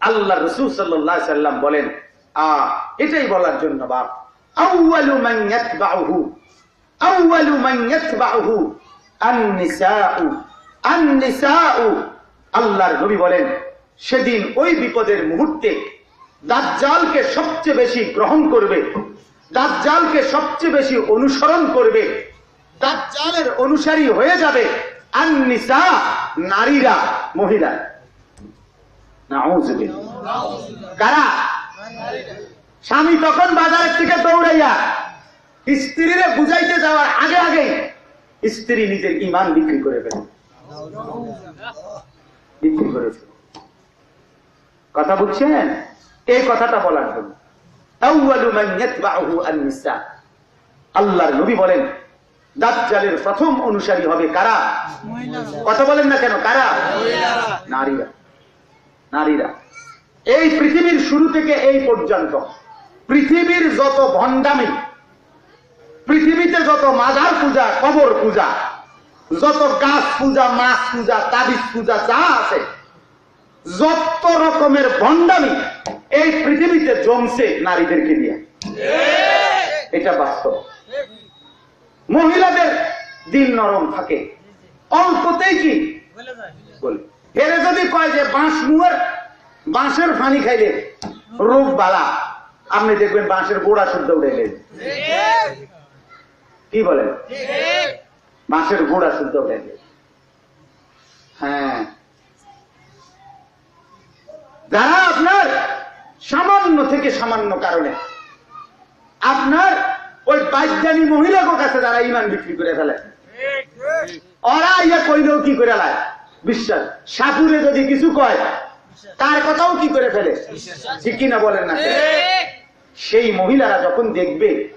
আল্লাহ রসুল সাল্লাম বলেন, আ, এটাই বলার জন্য বাপ। আল্লাহর বলেন, সেদিন ওই বিপদের মুহূর্তে দাজ্জালকে সবচেয়ে বেশি গ্রহণ করবে, দাজ্জালকে সবচেয়ে বেশি অনুসরণ করবে, দাজ্জালের অনুসারী হয়ে যাবে আন-নিসা, নারীরা, মহিলা। কারা? স্বামী তখন বাজারের থেকে দৌড়াইয়া স্ত্রীরে বুঝাইতে যাওয়ার আগে আগে স্ত্রী নিজের ইমান বিক্রি করে ফেলে। বিক্রি করে ফেলে। কথা বুঝছেন? এই কথাটা বলার জন্য। আল্লাহর নবী বলেন দাজ্জালের প্রথম অনুসারী হবে কারা? কথা বলেন না কেন কারা? নারীরা। নারীরা। এই পৃথিবীর শুরু থেকে এই পর্যন্ত, পৃথিবীর যত ভণ্ডামি, পৃথিবীতে যত মাজার পূজা, কবর পূজা, যত গাছ পূজা, মাছ পূজা, তাবিজ পূজা যা আছে, যত রকমের ভণ্ডামি এই পৃথিবীতে জমছে নারীদেরকে দিয়ে এটা বাস্তব। মহিলাদের দিন নরম থাকে। অল্পতেই কি? বলে। এরে যদি কয় যে বাঁশ মুয়ের, বাঁশের ফানি খাইলে রোগ বালা। আপনি দেখবেন বাঁশের গোড়া শুদ্ধ উঠে গেলে কি বলেন? বাঁশের গোড়া শুদ্ধ উঠে গেলে হ্যাঁ। যারা আপনার সামান্য থেকে সামান্য কারণে আপনার ওই বাইজ্ঞানী মহিলাকে কাছে যারা ইমান বিক্রি করে ফেলে, ওরা ইয়া কইলেও কি করে লায়? বিশ্বাস। সাপুরে যদি কিছু কয়, তার কথাও কি করে ফেলে? ঠিক কিনা বলেন না? সেই মহিলারা যখন দেখবে,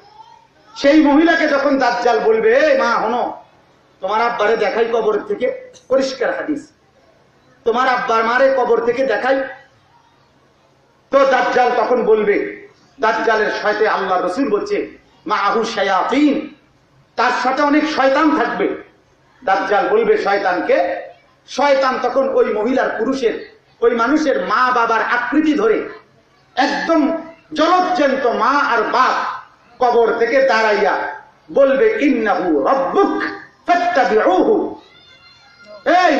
সেই মহিলাকে যখন দাজ্জাল বলবে "এই মা হনো তোমার আব্বারে দেখাই কবর থেকে পরিষ্কার হাদিস। তোমার আব্বার মারে কবর থেকে দেখাই। তো দাজ্জাল তখন বলবে, দাজ্জালের সাথে আল্লাহ রসুল বলছে, মা আহু শায়াতিন। তার সাথে অনেক শয়তান থাকবে। দাজ্জাল বলবে, শয়তানকে শয়তান তখন ওই মহিলার পুরুষের ওই মানুষের মা বাবার আকৃতি ধরে একদম জলজ্জন্ত মা আর বাপ কবর থেকে দাঁড়াইয়া বলবে ইন্নাহু রব্বুক ফাত্তাবিউহু। এই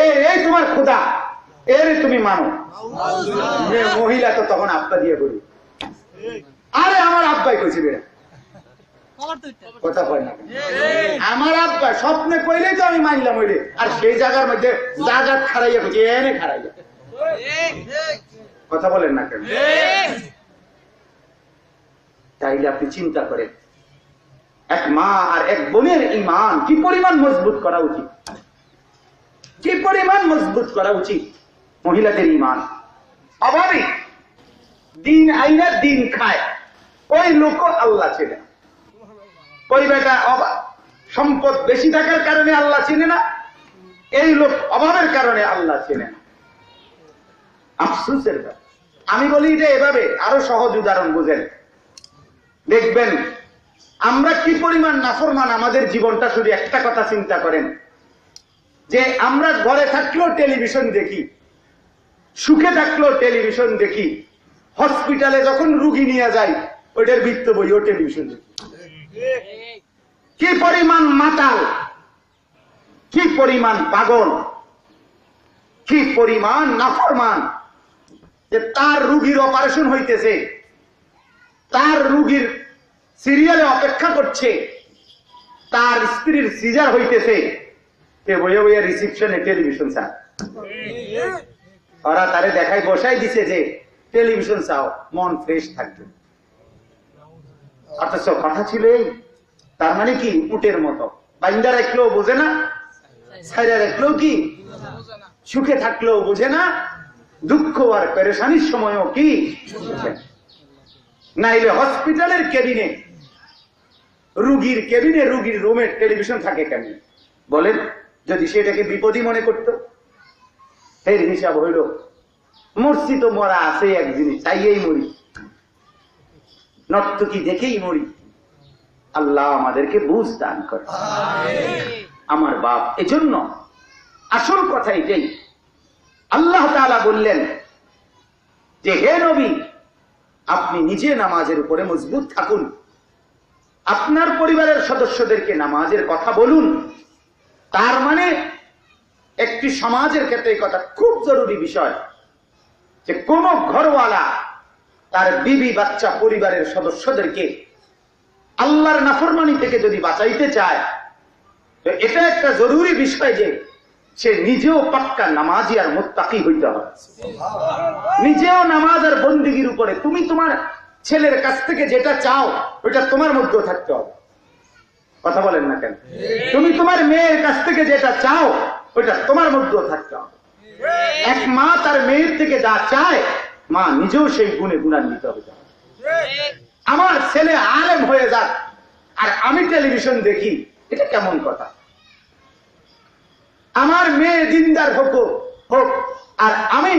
এই এই তোমার খোদা এর তুমি মানো। মহিলা তো তখন আব্বা দিয়ে বলি আরে আমার আব্বাই কইছে বেড়া। আমার আব্বা স্বপ্নে কইলেই তো আমি মানলাম আর সেই জায়গার মধ্যে জায়গা খারাইয়া কইছে এনে খারাইয়া কথা বলেন না কেন? তাইলে আপনি চিন্তা করেন, এক মা আর এক বোনের ইমান কি পরিমাণ মজবুত করা উচিত? কি পরিমাণ মজবুত করা উচিত? মহিলাদের ইমান। অভাবে। দিন আইনা দিন খায়। ওই লোক আল্লাহ না। ওই বেটা সম্পদ বেশি থাকার কারণে আল্লাহ চিনে না। এই লোক অভাবের কারণে আল্লাহ চেনে না। আফসুসের ব্যাপার। আমি বলি যে এভাবে, আরও সহজ উদাহরণ বুঝেন। দেখবেন, আমরা কি পরিমাণ নাফরমান আমাদের জীবনটা শুধু একটা কথা চিন্তা করেন। যে আমরা ঘরে থাকলেও টেলিভিশন দেখি, সুখে থাকলেও টেলিভিশন দেখি, হসপিটালে যখন রুগী নিয়ে যাই ওইটার বৃত্ত বই ও টেলিভিশন দেখি। কি পরিমাণ মাতাল? কি পরিমাণ পাগল? কি পরিমাণ নাফরমান? যে তার রুগীর অপারেশন হইতেছে, তার রুগীর সিরিয়ালে অপেক্ষা করছে, তার স্ত্রীর সিজার হইতেছে। সে বইয়ে বইয়ে রিসিপশনে টেলিভিশন চা ওরা তারে দেখাই বসাই দিছে যে টেলিভিশন চাও, মন ফ্রেশ থাকবে। অথচ কথা ছিল এই, তার মানে কি? উটের মতো। বাইন্দা রাখলেও বোঝে না, ছাইরা রাখলেও কি? সুখে থাকলেও বোঝে না, দুঃখ আর পেরেশানির সময়ও কি? নাইলে হসপিটালের কেবিনে, রুগীর কেবিনে, রুগীর রুমের টেলিভিশন থাকে কেন? বলেন, যদি সেটাকে বিপদই মনে করত এর হিসাব হইল, মরছি তো মরা আছে এক জিনিস চাইয়েই মরি। নর্তকি দেখেই মরি। আল্লাহ আমাদেরকে বুঝ দান করে। আমার বাপ এজন্য আসল কথা এটাই। আল্লাহ তাআলা বললেন যে, হে নবী, আপনি নিজে নামাজের উপরে মজবুত থাকুন। আপনার পরিবারের সদস্যদেরকে নামাজের কথা বলুন। তার মানে একটি সমাজের ক্ষেত্রে কথা খুব জরুরি বিষয় যে, কোন ঘরওয়ালা তার বিবি বাচ্চা পরিবারের সদস্যদেরকে আল্লাহর নাফরমানি থেকে যদি বাঁচাইতে চায়, তো এটা একটা জরুরি বিষয় যে সে নিজেও পাক্কা নামাজি আর মোত্তাকি হইতে হবে। নিজেও নামাজ আর বন্দিগির উপরে, তুমি তোমার ছেলের কাছ থেকে যেটা চাও, ওইটা তোমার মধ্যেও থাকতে হবে। কথা বলেন না কেন? তুমি তোমার মেয়ের কাছ থেকে যেটা চাও, ওইটা তোমার মধ্যেও থাকতে হবে। এক মা তার মেয়ের থেকে যা চায় মা নিজেও সেই গুণে গুণান্বিত হতে হবে আমার ছেলে আলেম হয়ে যাক, আর আমি টেলিভিশন দেখি, এটা কেমন কথা? আমার মেয়ে দিনদার হোক হোক, আর আমি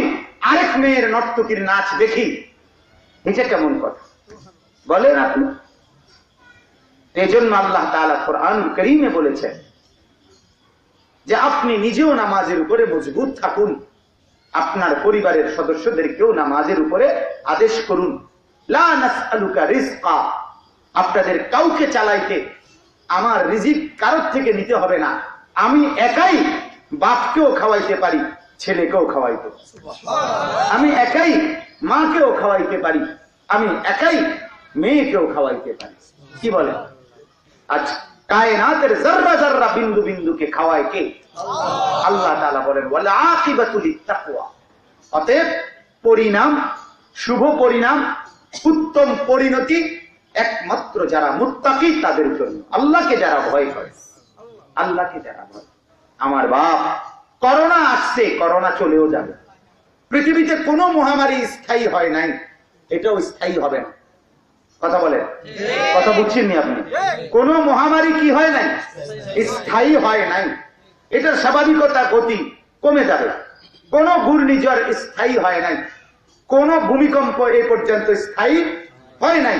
আরেক মেয়ের নর্তকীর নাচ দেখি, এটা কেমন কথা? বলেন আপনি। এই জন্য আল্লাহ তালা কোরআন করিমে বলেছেন যে আপনি নিজেও নামাজের উপরে মজবুত থাকুন। আপনার পরিবারের সদস্যদেরকেও নামাজের উপরে আদেশ করুন। আপনাদের কাউকে চালাইতে আমার রিজিক কারোর থেকে নিতে হবে না। আমি একাই বাপকেও খাওয়াইতে পারি ছেলেকেও খাওয়াইতে আমি একাই মাকেও খাওয়াইতে পারি আমি একাই মেয়েকেও খাওয়াইতে পারি। কি বলে? আজ কায়নাতের জাররা জাররা বিন্দু বিন্দুকে খাওয়ায় কে? আল্লাহ। তাআলা বলেন ওয়ালা আকিবাতুল তাকওয়া অতএব পরিণাম শুভ পরিণাম উত্তম পরিণতি একমাত্র যারা মুত্তাকি তাদের জন্য। আল্লাহকে যারা ভয় করে আল্লাহকে যারা ভয় আমার বাপ করোনা আসছে করোনা চলেও যাবে। পৃথিবীতে কোনো মহামারী স্থায়ী হয় নাই এটাও স্থায়ী হবে না। কথা বলেন। কথা বুঝছেননি আপনি? কোন মহামারী কি হয় নাই? স্থায়ী হয় নাই। এটার স্বাভাবিকতা গতি কমে যাবে। কোন ঘূর্ণিঝড় স্থায়ী হয় নাই। কোন ভূমিকম্প এই পর্যন্ত স্থায়ী হয় নাই।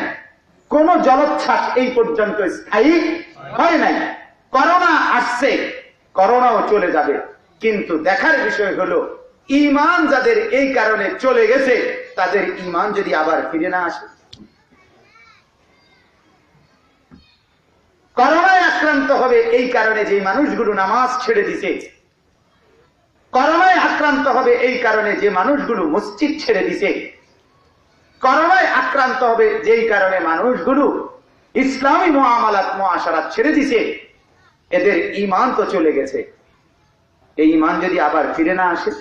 কোন জলোচ্ছ্বাস এই পর্যন্ত স্থায়ী হয় নাই। করোনা আসছে করোনাও চলে যাবে। কিন্তু দেখার বিষয় হলো ইমান যাদের এই কারণে চলে গেছে তাদের ইমান যদি আবার ফিরে না আসে করোনায় আক্রান্ত হবে এই কারণে যে মানুষগুলো নামাজ ছেড়ে দিছে, করোনায় আক্রান্ত হবে এই কারণে যে মানুষগুলো মসজিদ ছেড়ে দিছে, করোনায় আক্রান্ত হবে যেই কারণে মানুষগুলো ইসলামী মহামালাত, মহাসারাত ছেড়ে দিছে, এদের ইমান তো চলে গেছে। এই ইমান যদি আবার ফিরে না আসে,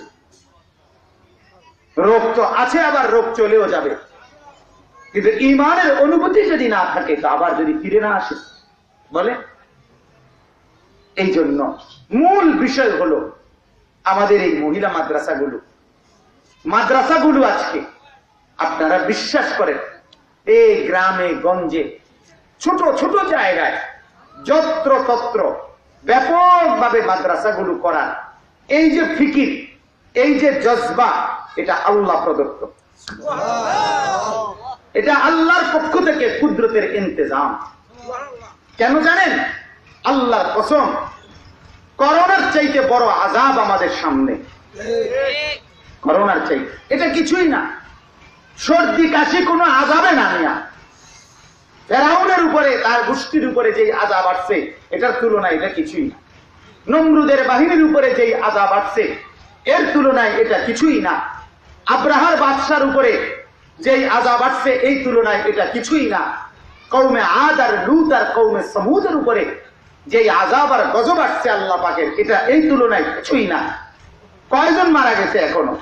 রোগ তো আছে, আবার রোগ চলেও যাবে। কিন্তু ইমানের অনুভূতি যদি না থাকে, তো আবার যদি ফিরে না আসে বলে? এই জন্য মূল বিষয় হলো আমাদের এই মহিলা মাদ্রাসাগুলো। মাদ্রাসাগুলো আজকে আপনারা বিশ্বাস করেন এই গ্রামে গঞ্জে ছোট ছোট জায়গায় যত্র তত্র ব্যাপকভাবে মাদ্রাসাগুলো করা এই যে ফিকির এই যে জজবা এটা আল্লাহ প্রদত্ত। এটা আল্লাহর পক্ষ থেকে কুদরতের ইন্তজাম। কেন জানেন? আল্লাহর কসম, করোনার চাইতে বড় আজাব আমাদের সামনে। করোনার চাইতে। এটা কিছুই না। সর্দি, কাশি কোনো আজাবে না মিয়া। ফেরাউনের উপরে, তার গোষ্ঠীর উপরে যেই আজাব আসছে, এটার তুলনায় এটা কিছুই না। নমরুদের বাহিনীর উপরে যেই আজাব আসছে, এর তুলনায় এটা কিছুই না। আব্রাহার বাদশার উপরে যেই আজাব আসছে, এই তুলনায় এটা কিছুই না। কৌমে আদ আর লুত আর কৌমে সমুদের উপরে যেই আজাব আর গজব আসছে আল্লাহ পাকের, এটা এই তুলনায় কিছুই না। কয়জন মারা গেছে এখনও?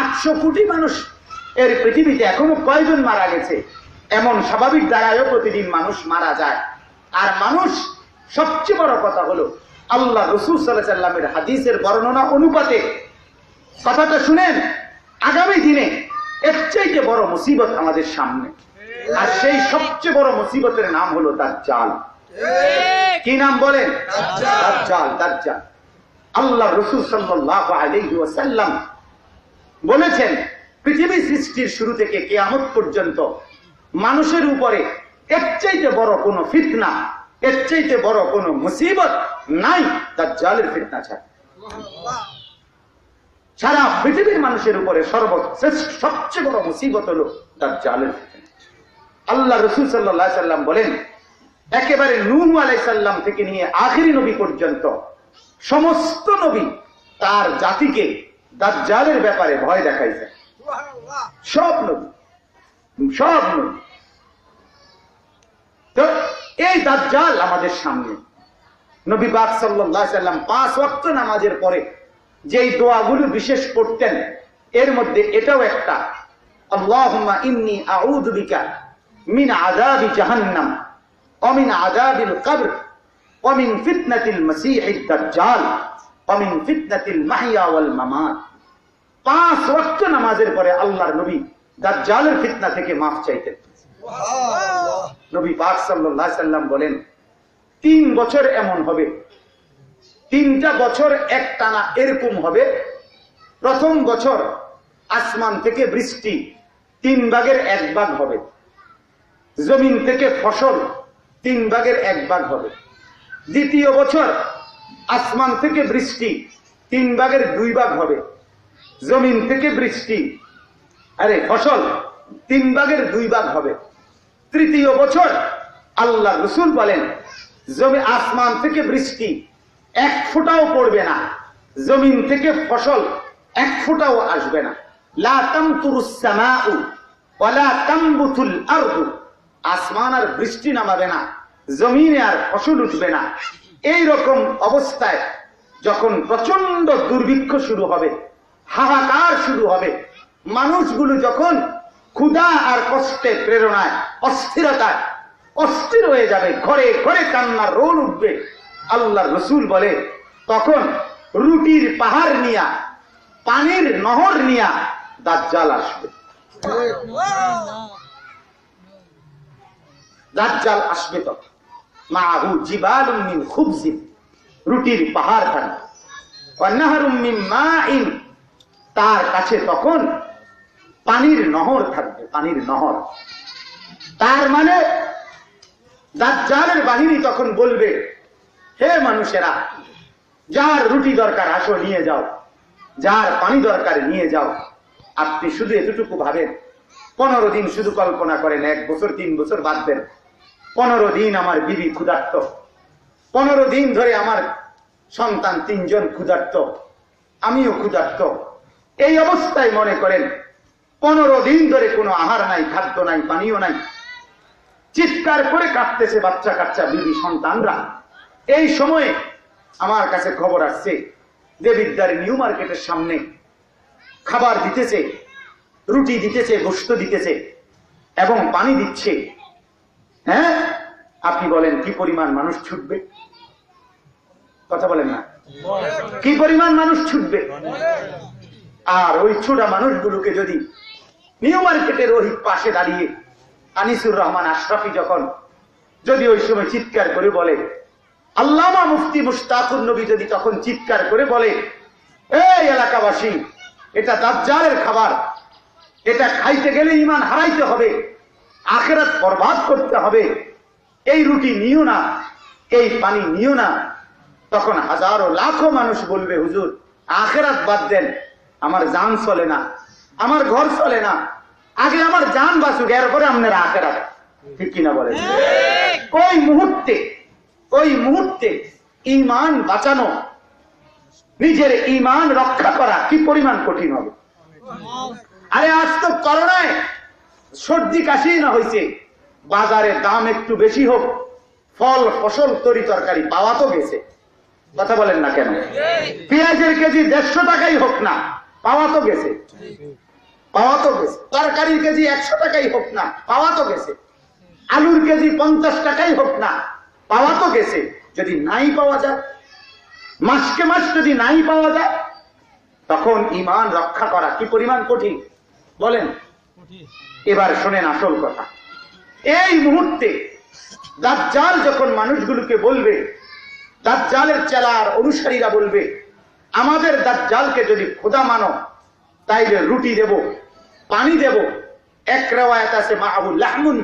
আটশো কোটি মানুষ এর পৃথিবীতে এখনও কয়জন মারা গেছে? এমন স্বাভাবিক দ্বারায়ও প্রতিদিন মানুষ মারা যায়। আর মানুষ সবচেয়ে বড় কথা হলো, আল্লাহ রসুল সাল্লামের হাদিসের বর্ণনা অনুপাতে কথাটা শুনেন, আগামী দিনে এর চাইতে বড় মুসিবত আমাদের সামনে। আর সেই সবচেয়ে বড় মুসিবতের নাম হলো তার জাল কি নাম বলেন? আল্লাহ রসুল ওয়াসাল্লাম বলেছেন পৃথিবী সৃষ্টির শুরু থেকে কিয়ামত পর্যন্ত মানুষের উপরে এর চাইতে বড় কোনো ফিতনা এর চাইতে বড় কোনো মুসিবত নাই দাজ্জালের ফিতনা ছাড়া। সারা পৃথিবীর মানুষের উপরে সর্বশ্রেষ্ঠ সবচেয়ে বড় মুসিবত হলো দাজ্জালের ফিতনা। আল্লাহ রসুল সাল্লাহ সাল্লাম বলেন, একেবারে নূহ আলাই সাল্লাম থেকে নিয়ে আখিরি নবী পর্যন্ত সমস্ত নবী তার জাতিকে দাজ্জালের ব্যাপারে ভয় দেখাইছে। সব নবী সব নবী। তো এই দাজ্জাল আমাদের সামনে। নবী সাল্লাল্লাহু আলাইহি সাল্লাম পাঁচ ওয়াক্ত নামাজের পরে যেই দোয়াগুলো বিশেষ করতেন এর মধ্যে এটাও একটা, আল্লাহুম্মা ইন্নী আউযু বিকা মিন আযাবি জাহান্নাম ওয়া মিন আযাবিল কবর ওয়া মিন ফিতনাতিল মাসীহিদ দাজ্জাল ওয়া মিন ফিতনাতিল মাহইয়া ওয়াল মামাত। পাঁচ ওয়াক্ত নামাজের পরে আল্লাহর নবী দাজ্জালের ফিতনা থেকে মাফ চাইতেন। নবী পাক সাল্লাল্লাহু আলাইহি সাল্লাম বলেন তিন বছর এমন হবে তিনটা বছর এক টানা এরকম হবে প্রথম বছর আসমান থেকে বৃষ্টি তিন ভাগের এক ভাগ হবে। জমিন থেকে ফসল তিন ভাগের এক ভাগ হবে। দ্বিতীয় বছর আসমান থেকে বৃষ্টি তিন ভাগের দুই ভাগ হবে। জমিন থেকে বৃষ্টি, আরে ফসল তিন ভাগের দুই ভাগ হবে। তৃতীয় বছর আল্লাহ রসুল বলেন, জমি আসমান থেকে বৃষ্টি এক ফোঁটাও পড়বে না। জমিন থেকে ফসল এক ফোঁটাও আসবে না। লা তামতুরুস সামাউ ওয়ালা তামবুতুল আরদু। আসমান আর বৃষ্টি নামাবে না, জমিনে আর ফসল উঠবে না। এই রকম অবস্থায় যখন প্রচণ্ড দুর্ভিক্ষ শুরু হবে, হাহাকার শুরু হবে, মানুষগুলো যখন ক্ষুধা আর কষ্টে প্রেরণায়, অস্থিরতায়, অস্থির হয়ে যাবে, ঘরে ঘরে কান্নার রোল উঠবে। আল্লাহ রসুল বলে, তখন রুটির পাহাড় নিয়া, পানির নহর নিয়া দাজ্জাল আসবে। দাজ্জাল আসবে তখন। খুবজিন, রুটির পাহাড় তার কাছে তখন পানির নহর থাকবে, পানির নহর। তার মানে দাজ্জালের বাহিনী তখন বলবে, হে মানুষেরা, যার রুটি দরকার আসো, নিয়ে যাও। যার পানি দরকার, নিয়ে যাও। আপনি শুধু এতটুকু ভাবেন পনেরো দিন শুধু কল্পনা করেন, এক বছর, তিন বছর বাদ দেন। পনেরো দিন আমার বিবি ক্ষুধার্ত। পনেরো দিন ধরে আমার সন্তান তিনজন ক্ষুধার্ত। আমিও ক্ষুধার্ত। এই অবস্থায় মনে করেন, পনেরো দিন ধরে কোনো আহার নাই, খাদ্য নাই, পানীয় নাই। চিৎকার করে কাঁদতেছে বাচ্চা কাচ্চা বিবি সন্তানরা। এই সময়ে আমার কাছে খবর আসছে, দেবিদ্যার নিউ মার্কেটের সামনে খাবার দিতেছে। রুটি দিতেছে গোস্ত দিতেছে এবং পানি দিচ্ছে। হ্যাঁ? আপনি বলেন, কি পরিমাণ মানুষ ছুটবে? কথা বলেন না। কি পরিমাণ মানুষ ছুটবে? আর ওই ছোটা মানুষগুলোকে যদি নিউ মার্কেটের ওই পাশে দাঁড়িয়ে আনিসুর রহমান আশরাফি যখন যদি ওই সময় চিৎকার করে বলে, আল্লামা মুফতি মুস্তাকুর নবী যদি তখন চিৎকার করে বলে, এই এলাকাবাসী, এটা দাজ্জালের খাবার এটা খাইতে গেলে ইমান হারাইতে হবে, আখেরাত বরবাদ করতে হবে। এই রুটি নিও না, এই পানি নিও না। তখন হাজারো লাখো মানুষ বলবে, হুজুর, আখেরাত বাদ দেন, আমার জান চলে না, আমার ঘর চলে না। আগে আমার জান বাঁচুক, এরপরে আপনার আখেরাত। ঠিক কিনা বলেন? ওই মুহূর্তে ওই মুহূর্তে ইমান বাঁচানো, নিজের ইমান রক্ষা করা কি পরিমাণ কঠিন হবে? আরে আজ তো করোনায় সর্দি কাশি না হয়েছে বাজারে দাম একটু বেশি হোক, ফল, ফসল, তরি তরকারি পাওয়া তো গেছে। কথা বলেন না কেন? পেঁয়াজের কেজি দেড়শো টাকাই হোক না, পাওয়া তো গেছে। পাওয়া তো গেছে। তরকারির কেজি একশো টাকাই হোক না, পাওয়া তো গেছে। আলুর কেজি পঞ্চাশ টাকাই হোক না, পাওয়া তো গেছে। যদি নাই পাওয়া যায়, মাসকে মাস যদি নাই পাওয়া যায়, তখন ইমান রক্ষা করা কি পরিমাণ কঠিন? বলেন, এবার শোনেন আসল কথা। এই মুহূর্তে দাজ্জাল যখন মানুষগুলোকে বলবে, দাজ্জালের চেলার অনুসারীরা বলবে, আমাদের দাজ্জালকে যদি খোদা মানো, তাইলে রুটি দেব, পানি দেব, এক রেওয়ায়ত আছে মাহবুল লাহমুন,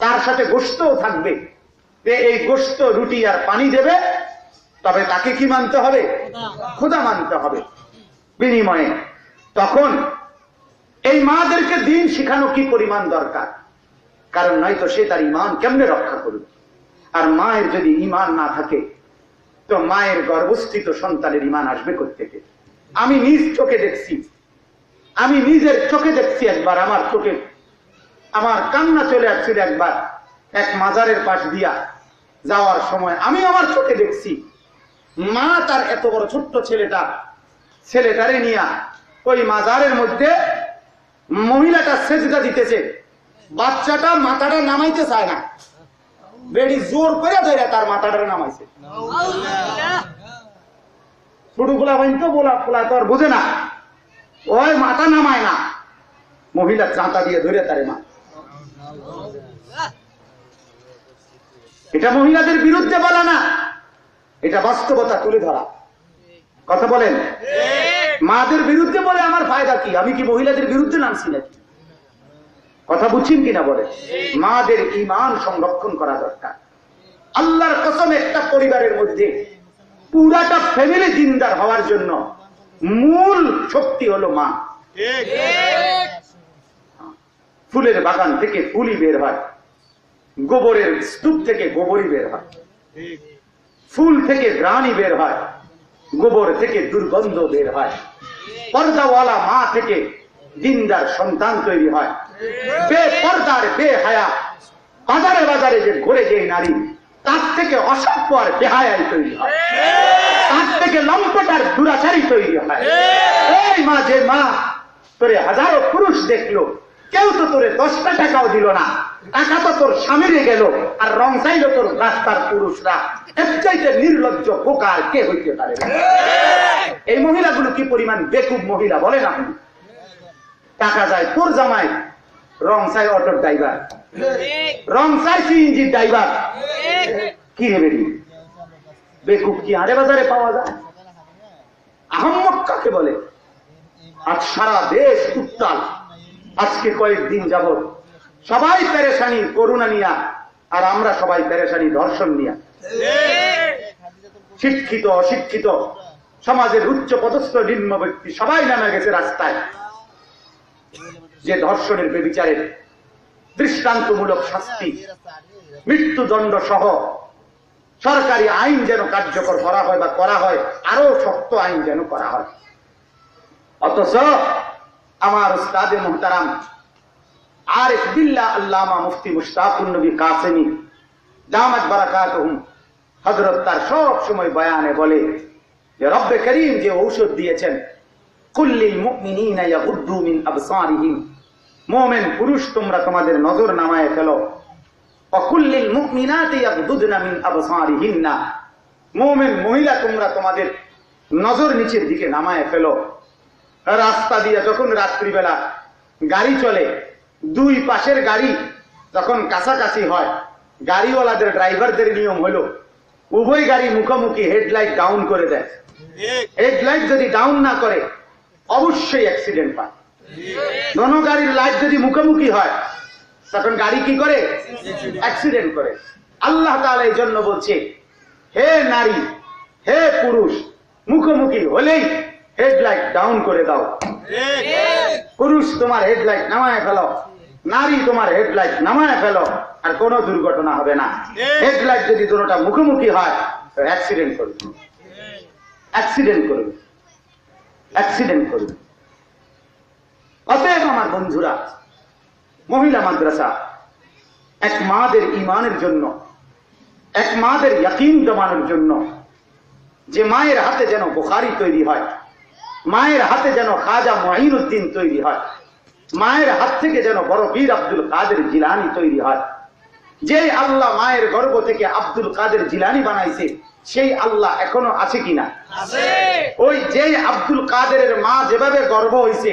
তার সাথে গোস্তও থাকবে। এই গোস্ত রুটি আর পানি দেবে, তবে তাকে কি মানতে হবে? খোদা মানতে হবে। বিনিময়ে তখন এই মাদেরকে দিন শিখানো কি পরিমাণ দরকার? কারণ নয়তো সে তার ইমান কেমনে রক্ষা করবে? আর মায়ের যদি ইমান না থাকে, তো মায়ের গর্ভস্থিত সন্তানের ইমান আসবে থেকে আমি নিজ চোখে দেখছি। আমি নিজের চোখে দেখছি একবার, আমার চোখে। আমার কান্না চলে আসছিল একবার, এক মাজারের পাশ দিয়া যাওয়ার সময়। আমি আমার চোখে দেখছি, মা তার এত বড় ছোট্ট ছেলেটা, ছেলেটারে নিয়া ওই মাজারের মধ্যে মহিলাটা সেজদা দিতেছে, বাচ্চাটা মাথাটা নামাইতে চায় না। বেড়ি জোর করে ধরে তার মাথাটা নামাইছে। ছোটগুলা বাইন তো বলা পোলা তো আর বুঝে না। ওই মাথা নামায় না। মহিলা চাঁতা দিয়ে ধরে তারে মা এটা মহিলাদের বিরুদ্ধে বলা না, এটা বাস্তবতা তুলে ধরা। কথা বলেন? মাদের বিরুদ্ধে বলে আমার ফায়দা কি? আমি কি মহিলাদের বিরুদ্ধে নামছি নাকি? কথা বুঝছেন কিনা বলে? মাদের ইমান সংরক্ষণ করা দরকার। আল্লাহর কসম একটা পরিবারের মধ্যে পুরাটা ফ্যামিলি দিনদার হওয়ার জন্য মূল শক্তি হলো মা। ফুলের বাগান থেকে ফুলই বের হয়। গোবরের স্তূপ থেকে গোবরই বের হয়। ফুল থেকে গ্রাণী বের হয়। গোবর থেকে দুর্গন্ধ বের হয়। পর্দাওয়ালা মা থেকে দিনদার সন্তান তৈরি হয়। বে পর্দার বে হায়া বাজারে বাজারে যে ঘুরে যে নারী, তার থেকে অসভ্য আর বেহায়াই তৈরি হয়। তার থেকে লম্পট আর দুরাচারী তৈরি হয়। এই মা, যে মা, তোরে হাজারো পুরুষ দেখল, কেউ তো তোরে দশটা টাকাও দিল না। টাকা তো তোর স্বামীরে গেল আর রং চাইল তোর রাস্তার পুরুষরা। এর চাইতে নির্লজ্জ বোকার কে হইতে পারে? এই মহিলাগুলো কি পরিমাণ বেকুব মহিলা বলে না? টাকা যায়, তোর জামাই রং চাই অটোর ড্রাইভার। রং চাই সিএনজির ড্রাইভার। কি রে বেরি বেকুব কি আরে বাজারে পাওয়া যায়? আহম্মক কাকে বলে? আজ সারা দেশ উত্তাল। আজকে কয়েকদিন যাবত সবাই পেরেশানি, করুণা নিয়া, আর আমরা সবাই পেরেশানি, ধর্ষণ নিয়া। শিক্ষিত, অশিক্ষিত, সমাজের উচ্চ পদস্থ, নিম্ন ব্যক্তি, সবাই নামে গেছে রাস্তায়। যে ধর্ষণের বেবিচারের দৃষ্টান্তমূলক শাস্তি, মৃত্যুদণ্ড সহ সরকারি আইন যেন কার্যকর করা হয় বা করা হয়, আরও শক্ত আইন যেন করা হয়। অথচ আমার উস্তাদে মোহতারাম আরিফ বিল্লাহ আল্লামা মুফতি মুশতাকুন নবী কাসেমি, দামাত বারাকাতুহুম। হযরত তার সব সময় বয়ানে বলে যে, রব্বে করিম যে ঔষধ দিয়েছেন, কুল্লিল মুমিনিনা ইয়াগুদ্দু মিন আবসারিহিম। মুমিন পুরুষ তোমরা তোমাদের নজর নামায় ফেলো। অকুল্লিল মুমিনাতি ইয়াগুদুদনা মিন আবসারিহিন্না। মুমিন মহিলা তোমরা তোমাদের নজর নিচের দিকে নামায় ফেলো। রাস্তা দিয়ে যখন রাত্রিবেলা গাড়ি চলে দুই পাশের গাড়ি যখন কাছাকাছি হয়, গাড়িওয়ালাদের ড্রাইভারদের নিয়ম হলো, উভয় গাড়ি মুখোমুখি হেডলাইট ডাউন করে দেয়। হেডলাইট যদি ডাউন না করে, অবশ্যই অ্যাক্সিডেন্ট পায় দোনো গাড়ির লাইট যদি মুখোমুখি হয়, তখন গাড়ি কি করে? অ্যাক্সিডেন্ট করে। আল্লাহ তাআলা এই জন্য বলছে, হে নারী, হে পুরুষ, মুখোমুখি হলেই হেডলাইট ডাউন করে দাও। পুরুষ, তোমার হেডলাইট নামায় ফেলো নারী তোমার হেডলাইট নামায় ফেলো আর কোনো দুর্ঘটনা হবে না। হেডলাইট যদি দুটোটা মুখোমুখি হয় অ্যাক্সিডেন্ট করবে। অ্যাক্সিডেন্ট করবে। অ্যাক্সিডেন্ট করবে। অতএব আমার বন্ধুরা মহিলা মাদ্রাসা এক মাদের ইমানের জন্য এক মাদের ইয়াকিন জমানোর জন্য যে মায়ের হাতে যেন বুখারি তৈরি হয় মায়ের হাতে যেন খাজা মহিনুদ্দিন তৈরি হয় মায়ের হাত থেকে যেন বড় বীর আব্দুল কাদের জিলানি তৈরি হয়। যে আল্লাহ মায়ের গর্ভ থেকে আব্দুল কাদের জিলানি বানাইছে সেই আল্লাহ এখনও আছে কিনা? ওই যে আব্দুল কাদেরের মা যেভাবে গর্ভ হয়েছে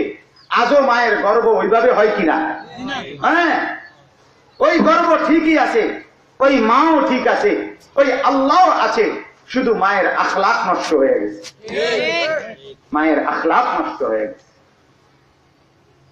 আজও মায়ের গর্ভ ওইভাবে হয় কিনা? হ্যাঁ। ওই গর্ব ঠিকই আছে ওই মাও ঠিক আছে ওই আল্লাহ আছে শুধু মায়ের আখলাক নষ্ট হয়ে গেছে। মায়ের আখলাক নষ্ট হয়ে গেছে।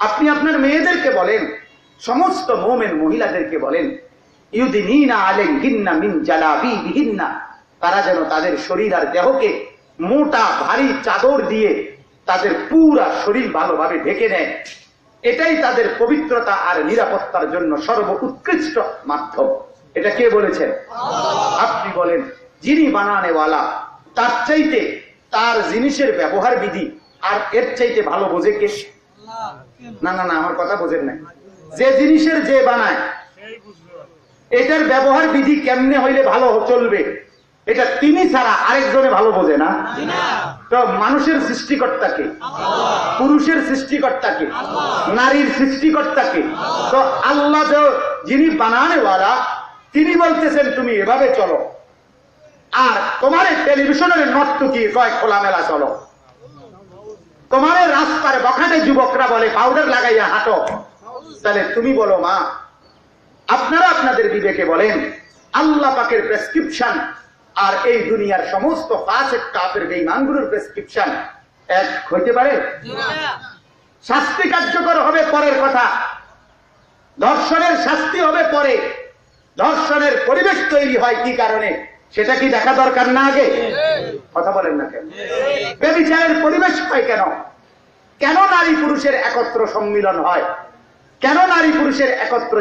আপনি আপনার মেয়েদেরকে বলেন সমস্ত মোমেন মহিলাদেরকে বলেন মিন তারা যেন তাদের শরীর আর দেহকে মোটা ভারী চাদর দিয়ে তাদের পুরা শরীর ভালোভাবে ঢেকে নেয়। এটাই তাদের পবিত্রতা আর নিরাপত্তার জন্য সর্ব উৎকৃষ্ট মাধ্যম। এটা কে বলেছেন? আপনি বলেন যিনি বানানেওয়ালা তার চাইতে তার জিনিসের ব্যবহার বিধি আর এর চাইতে ভালো বোঝে কে? না না না, আমার কথা বোঝেন না যে জিনিসের যে বানায়, এটার ব্যবহার বিধি কেমনে হইলে ভালো চলবে, এটা তিনি ছাড়া আরেকজনে ভালো বোঝে না। তো মানুষের সৃষ্টিকর্তাকে, পুরুষের সৃষ্টিকর্তাকে, নারীর সৃষ্টিকর্তাকে, তো আল্লাহ যিনি বানানেওয়ালা, তিনি বলতেছেন, তুমি এভাবে চলো। আর তোমার টেলিভিশনের নর্তকি কয় খোলামেলা চলো। তোমার রাস্তার বখাটে যুবকরা বলে পাউডার লাগাইয়া হাঁটো। তাহলে তুমি বলো, মা, আপনারা আপনাদের বিবেকে বলেন, আল্লাহ পাকের প্রেসক্রিপশন আর এই দুনিয়ার সমস্ত পাঁচ কাপের বেইমানগুলোর প্রেসক্রিপশন এক হইতে পারে? শাস্তি কার্যকর হবে পরের কথা। ধর্ষণের শাস্তি হবে পরে। ধর্ষণের পরিবেশ তৈরি হয় কি কারণে? সেটা কি দেখা দরকার না আগে? কথা বলেন না কেন? বেবিচারের পরিবেশ হয় কেন? কেন নারী পুরুষের একত্র সম্মিলন হয়? কেন নারী পুরুষের একত্র